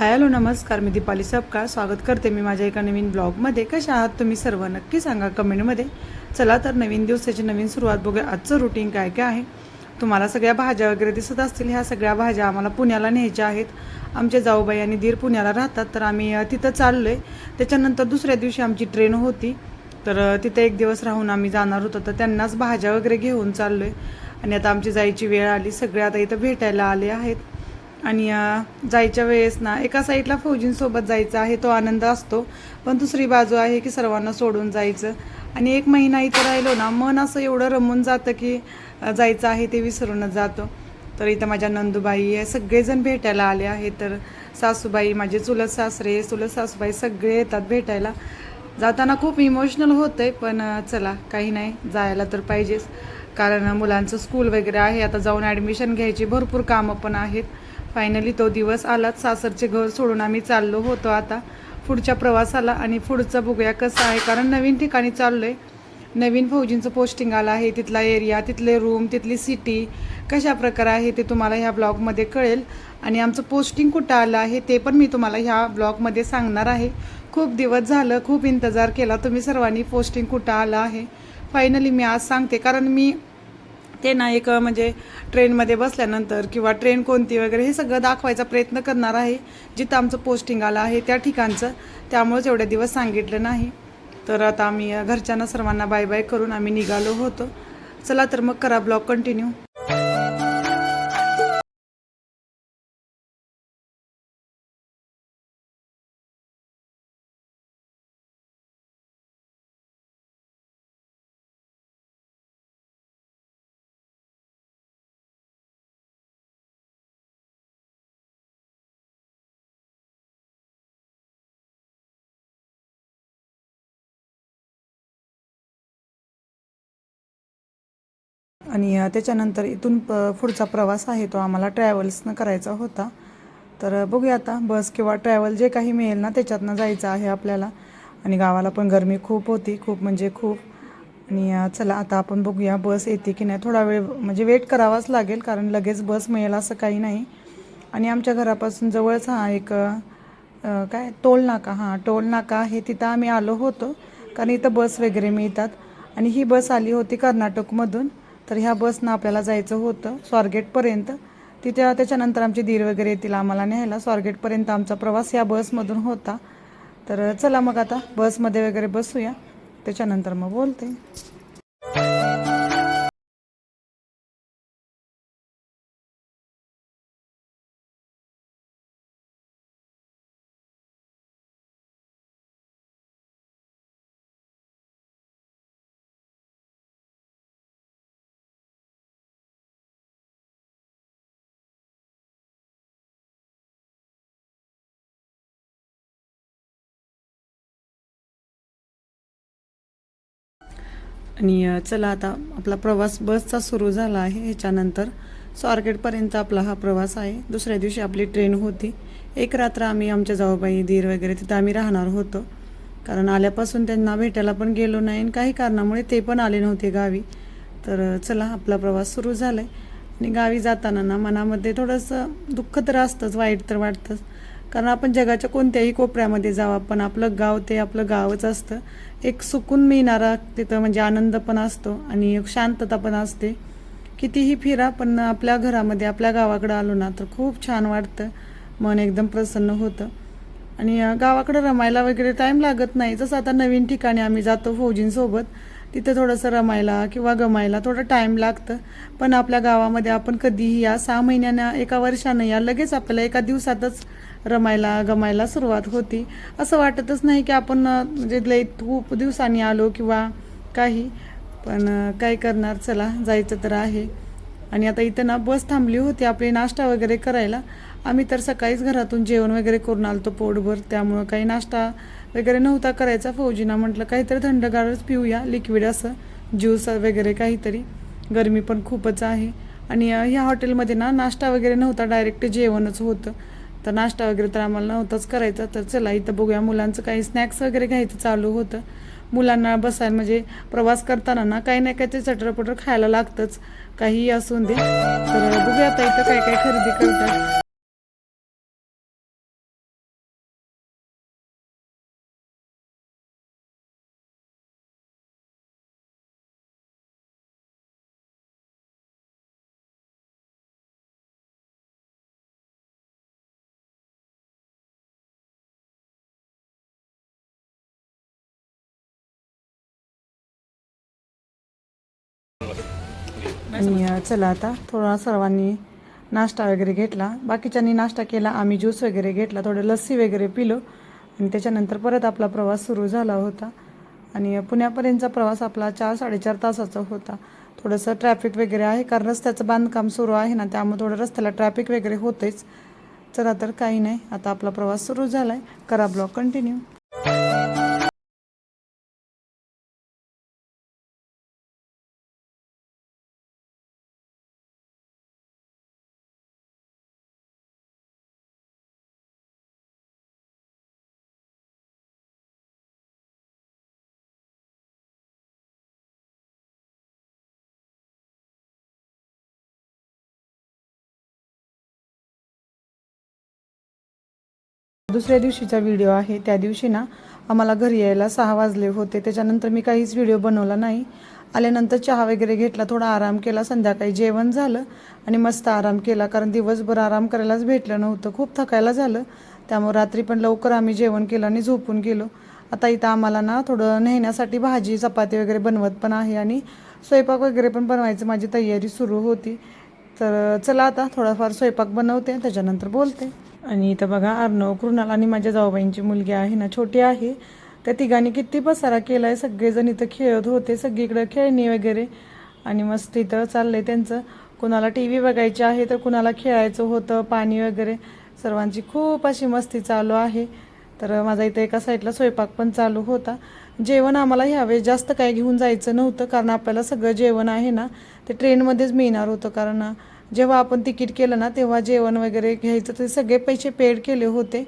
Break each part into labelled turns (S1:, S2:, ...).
S1: Hi hello नमस्कार. मी दीपाली सपकाळ. स्वागत करते मी माझ्या एका नवीन ब्लॉगमध्ये. कशा आहात तुम्ही सर्व? नक्की सांगा कमेंटमध्ये. चला तर नवीन दिवसाची नवीन सुरुवात बघूया. आजचं रुटीन काय काय आहे? तुम्हाला सगळ्या भाज्या वगैरे दिसत असतील. ह्या सगळ्या भाज्या आम्हाला पुण्याला न्यायच्या आहेत. आमचे जाऊबाई आणि दीर पुण्याला राहतात. तर आम्ही तिथं चाललो आहे त्याच्यानंतर दुसऱ्या दिवशी आमची ट्रेन होती. तर तिथं तिथे एक दिवस राहून आम्ही जाणार होतो. तर त्यांनाच भाज्या वगैरे घेऊन चाललो आहे आणि आता आमची जायची वेळ आली. सगळे आता इथं भेटायला आले आहेत. आणि जायच्या वेळेस ना एका साईडला फौजींसोबत जायचं आहे तो आनंद असतो. पण दुसरी बाजू आहे की सर्वांना सोडून जायचं. आणि एक महिना इथं राहिलो ना मन असं एवढं रमून जातं की जायचं आहे ते विसरूनच जातो. तर इथं माझ्या नंदूबाई आहे सगळेजण भेटायला आले आहेत. तर सासूबाई माझे चुलत सासरे चुलत सासूबाई सगळे येतात भेटायला. जाताना खूप इमोशनल होतं आहे पण चला काही नाही जायला तर पाहिजेच. कारण मुलांचं स्कूल वगैरे आहे आता जाऊन ॲडमिशन घ्यायची भरपूर कामं पण आहेत. फायनली तो दिवस आलाच. सासरचे घर सोडून आम्ही चाललो होतो आता. पुढच्या प्रवासाला आणि पुढचं बघूया कसं आहे. कारण नवीन ठिकाणी चाललो आहे नवीन फौजींचं पोस्टिंग आलं आहे. तिथला एरिया तिथले रूम तिथली सिटी कशा प्रकारे आहे ते तुम्हाला ह्या ब्लॉगमध्ये कळेल. आणि आमचं पोस्टिंग कुठं आलं आहे ते पण मी तुम्हाला ह्या ब्लॉगमध्ये सांगणार आहे. खूप दिवस झालं खूप इंतजार केला. तुम्ही सर्वांनी पोस्टिंग कुठं आलं आहे. फायनली मी आज सांगते. कारण मी ते ना एक म्हणजे ट्रेनमध्ये बसल्यानंतर किंवा ट्रेन कोणती वगैरे हे सगळं दाखवायचा प्रयत्न करणार आहे. जिथं आमचं पोस्टिंग आलं आहे त्या ठिकाणचं. त्यामुळेच एवढे दिवस सांगितलं नाही. तर आता आम्ही घरच्यांना सर्वांना बाय बाय करून आम्ही निघालो होतो. चला तर मग करा ब्लॉग कंटिन्यू आणि त्याच्यानंतर इथून प पुढचा प्रवास आहे तो आम्हाला ट्रॅव्हल्सनं करायचा होता. तर बघूया आता बस किंवा ट्रॅव्हल जे काही मिळेल ना त्याच्यातनं जायचं आहे आपल्याला. आणि गावाला पण गरमी खूप होती खूप म्हणजे खूप. आणि चला आता आपण बघूया बस येते की नाही. थोडा वेळ म्हणजे वेट करावाच लागेल कारण लगेच बस मिळेल असं काही नाही. आणि आमच्या घरापासून जवळच हा एक काय टोल नाका हां टोल नाका आहे तिथं आम्ही आलो होतो. कारण इथं बस वगैरे मिळतात. आणि ही बस आली होती कर्नाटकमधून. तर ह्या बसनं आपल्याला जायचं होतं स्वारगेटपर्यंत. तिथे त्याच्यानंतर आमची दीर वगैरे येतील आम्हाला न्यायला. स्वारगेटपर्यंत आमचा प्रवास या बसमधून होता. तर चला मग आता बसमध्ये वगैरे बसूया. त्याच्यानंतर मग बोलते. आणि चला आता आपला प्रवास बसचा सुरू झाला आहे. ह्याच्यानंतर स्वारगेटपर्यंत आपला हा प्रवास आहे. दुसऱ्या दिवशी आपली ट्रेन होती. एक रात्र आम्ही आमच्या जाऊबाई धीर वगैरे तिथं आम्ही राहणार होतो. कारण आल्यापासून त्यांना भेटायला पण गेलो नाही आणि काही कारणामुळे ते पण आले नव्हते गावी. तर चला आपला प्रवास सुरू झाला आहे आणि गावी जाताना ना मनामध्ये थोडंसं दुःख तर असतंच वाईट तर वाटतंच. कारण आपण जगाच्या कोणत्याही कोपऱ्यामध्ये जावं पण आपलं गाव ते आपलं गावच असतं. एक सुकून मिळणारा तिथं म्हणजे आनंद पण असतो आणि एक शांतता पण असते. कितीही फिरा पण आपल्या घरामध्ये आपल्या गावाकडं आलो ना तर खूप छान वाटतं. मन एकदम प्रसन्न होतं. आणि गावाकडं रमायला वगैरे टाईम लागत नाही. जसं आता नवीन ठिकाणी आम्ही जातो फौजींसोबत तिथं थोडंसं रमायला किंवा गमायला थोडं टाईम लागतं. पण आपल्या गावामध्ये आपण कधीही या सहा महिन्यानं एका वर्षानं या लगेच आपल्याला एका दिवसातच रमायला गमायला सुरुवात होती. असं वाटतच नाही की आपण म्हणजे लई खूप दिवसांनी आलो किंवा काही पण काय करणार चला जायचं तर आहे. आणि आता इथं ना बस थांबली होती आपली नाश्ता वगैरे करायला. आम्ही तर सकाळीच घरातून जेवण वगैरे करून आलतो पोटभर. त्यामुळं काही नाश्ता वगैरे नव्हता करायचा. फौजीना म्हटलं काहीतरी थंडगारच पिऊया लिक्विड असं ज्यूस वगैरे काहीतरी. गरमी पण खूपच आहे. आणि ह्या हॉटेलमध्ये ना नाश्ता वगैरे नव्हता डायरेक्ट जेवणच होतं. तर नाश्ता वगैरे तर आम्हाला नव्हताच करायचा. तर चला इथं बघूया. मुलांचं काही स्नॅक्स वगैरे घ्यायचं चालू होतं. मुलांना बसायला म्हणजे प्रवास करताना ना काही ना काही ते चटरपटर खायला लागतंच. काहीही असून दे. तर बघूया आता इथं काय काय खरेदी करतात. आणि चला आता थोडा सर्वांनी नाश्ता वगैरे घेतला. बाकीच्यांनी नाश्ता केला आम्ही ज्यूस वगैरे घेतला थोडं लस्सी वगैरे पिलो. आणि त्याच्यानंतर परत आपला प्रवास सुरू झाला होता. आणि पुण्यापर्यंतचा प्रवास आपला चार साडेचार तासाचा होता. थोडंसं ट्रॅफिक वगैरे आहे कारण रस्त्याचं बांधकाम सुरू आहे ना त्यामुळे थोडं रस्त्याला ट्रॅफिक वगैरे होतेच. चला तर काही नाही आता आपला प्रवास सुरू झाला आहे करा ब्लॉग कंटिन्यू दुसऱ्या दिवशीचा व्हिडिओ आहे. त्या दिवशी ना आम्हाला घरी यायला सहा वाजले होते. त्याच्यानंतर मी काहीच व्हिडिओ बनवला नाही. आल्यानंतर चहा वगैरे घेतला थोडा आराम केला. संध्याकाळी जेवण झालं आणि मस्त आराम केला. कारण दिवसभर आराम करायलाच भेटलं नव्हतं. खूप थकायला झालं. त्यामुळे रात्री पण लवकर आम्ही जेवण केलं आणि झोपून गेलो. आता इथं आम्हाला ना थोडं नेहण्यासाठी भाजी चपाती वगैरे बनवत पण आहे आणि स्वयंपाक वगैरे पण बनवायचं. माझी तयारी सुरू होती. तर चला आता थोडाफार स्वयंपाक बनवते. त्याच्यानंतर बोलते. आणि इथं बघा अर्णव कृणाल आणि माझ्या जाऊबाईंची मुलगी आहे ना छोटी आहे. त्या तिघांनी किती पसारा केला आहे सगळेजण इथं खेळत होते सगळीकडे खेळणी वगैरे. आणि मस्त इथं चाललंय त्यांचं. कुणाला टी व्ही बघायची आहे तर कुणाला खेळायचं होतं पाणी वगैरे. सर्वांची खूप अशी मस्ती चालू आहे. तर माझा इथं एका साईडला स्वयंपाक पण चालू होता. जेवण आम्हाला ह्यावेळेस जास्त काय घेऊन जायचं नव्हतं कारण आपल्याला सगळं जेवण आहे ना ते ट्रेनमध्येच मिळणार होतं. कारण जेव्हा आपण तिकीट केलं ना तेव्हा जेवण वगैरे घ्यायचं ते सगळे पैसे पेड केले होते.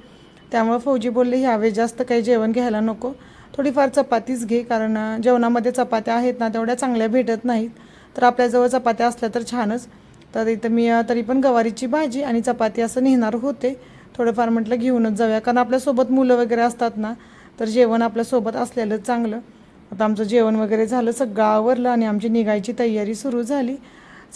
S1: त्यामुळे फौजी बोलले ह्यावेळेस जास्त काही जेवण घ्यायला नको. थोडीफार चपातीच घे कारण जेवणामध्ये चपात्या आहेत ना तेवढ्या चांगल्या भेटत नाहीत. तर आपल्याजवळ चपात्या असल्या तर छानच. तर इथं मी तरी पण गवारीची भाजी आणि चपाती असं नेणार होते. थोडंफार म्हटलं घेऊनच जाऊया. कारण आपल्यासोबत मुलं वगैरे असतात ना तर जेवण आपल्यासोबत असलेलं चांगलं. आता आमचं जेवण वगैरे झालं सगळं आवरलं आणि आमची निघायची तयारी सुरू झाली.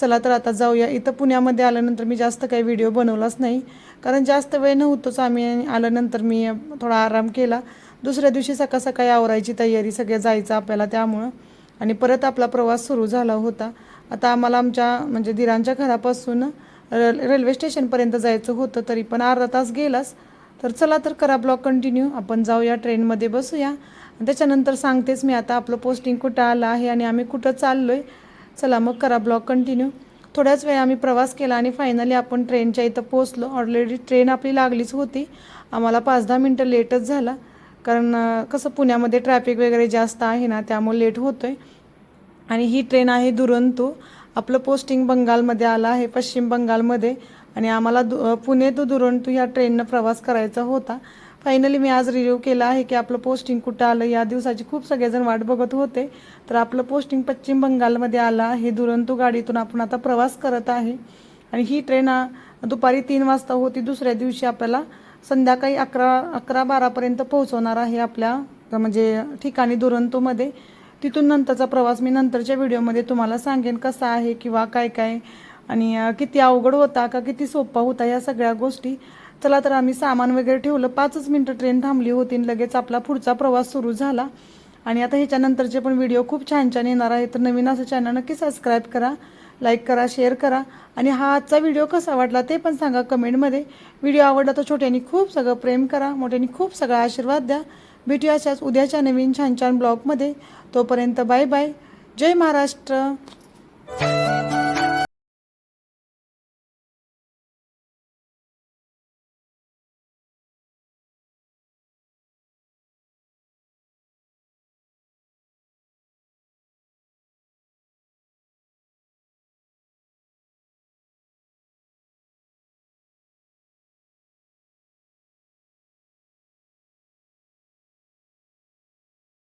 S1: चला तर आता जाऊया. इथं पुण्यामध्ये आल्यानंतर मी जास्त काही व्हिडिओ बनवलाच नाही. कारण जास्त वेळ नव्हतोच आम्ही आल्यानंतर मी थोडा आराम केला. दुसऱ्या दिवशी सकाळ सकाळी आवरायची तयारी सगळ्या जायचं आपल्याला त्यामुळं. आणि परत आपला प्रवास सुरू झाला होता. आता आम्हाला आमच्या म्हणजे दिरांच्या घरापासून र- रेल्वे स्टेशनपर्यंत जायचं होतं तरी पण अर्धा तास गेलाच. तर चला तर करा ब्लॉग कंटिन्यू. आपण जाऊया ट्रेनमध्ये बसूया. त्याच्यानंतर सांगतेच मी आता आपलं पोस्टिंग कुठं आलं आहे आणि आम्ही कुठं चाललो आहे चला मग करा ब्लॉग कंटिन्यू. थोड्याच वेळा आम्ही प्रवास केला आणि फायनली आपण ट्रेनच्या इथं पोचलो ऑलरेडी ट्रेन आपली लागलीच होती. आम्हाला पाच दहा मिनटं लेटच झाला. कारण कसं पुण्यामध्ये ट्रॅफिक वगैरे जास्त आहे ना त्यामुळे लेट होतो आहे आणि ही ट्रेन आहे दुरंतो. आपलं पोस्टिंग बंगालमध्ये आलं आहे पश्चिम बंगालमध्ये. आणि आम्हाला दु पुणे तू दुरंतो ह्या ट्रेननं प्रवास करायचा होता. फायनली मी आज रिव्ह्यू केला आहे की आपलं पोस्टिंग कुठं आलं? या दिवसाची खूप सगळेजण वाट बघत होते. तर आपलं पोस्टिंग पश्चिम बंगालमध्ये आलं आहे. दुरंतो गाडीतून आपण आता प्रवास करत आहे. आणि ही ट्रेन दुपारी तीन वाजता होती. दुसऱ्या दिवशी आपल्याला संध्याकाळी अकरा अकरा बारापर्यंत पोहोचवणार आहे आपल्या म्हणजे ठिकाणी दुरंतोमध्ये. तिथून नंतरचा प्रवास मी नंतरच्या व्हिडिओमध्ये तुम्हाला सांगेन कसा आहे किंवा काय काय आणि किती अवघड होता का किती सोपा होता या सगळ्या गोष्टी. चला तर आम्ही सामान वगैरे ठेवलं. पाचच मिनटं ट्रेन थांबली होती आणि लगेच आपला पुढचा प्रवास सुरू झाला. आणि आता ह्याच्यानंतरचे पण व्हिडिओ खूप छान छान येणार आहे तर नवीन असं चॅनल नक्की सबस्क्राईब करा लाईक करा शेअर करा. आणि हा आजचा व्हिडिओ कसा वाटला ते पण सांगा कमेंटमध्ये व्हिडिओ आवडला तर छोट्यानी खूप सगळं प्रेम करा मोठ्यानी खूप सगळा आशीर्वाद द्या. भेटूया अशाच उद्याच्या नवीन छान छान ब्लॉगमध्ये तोपर्यंत बाय बाय जय महाराष्ट्र.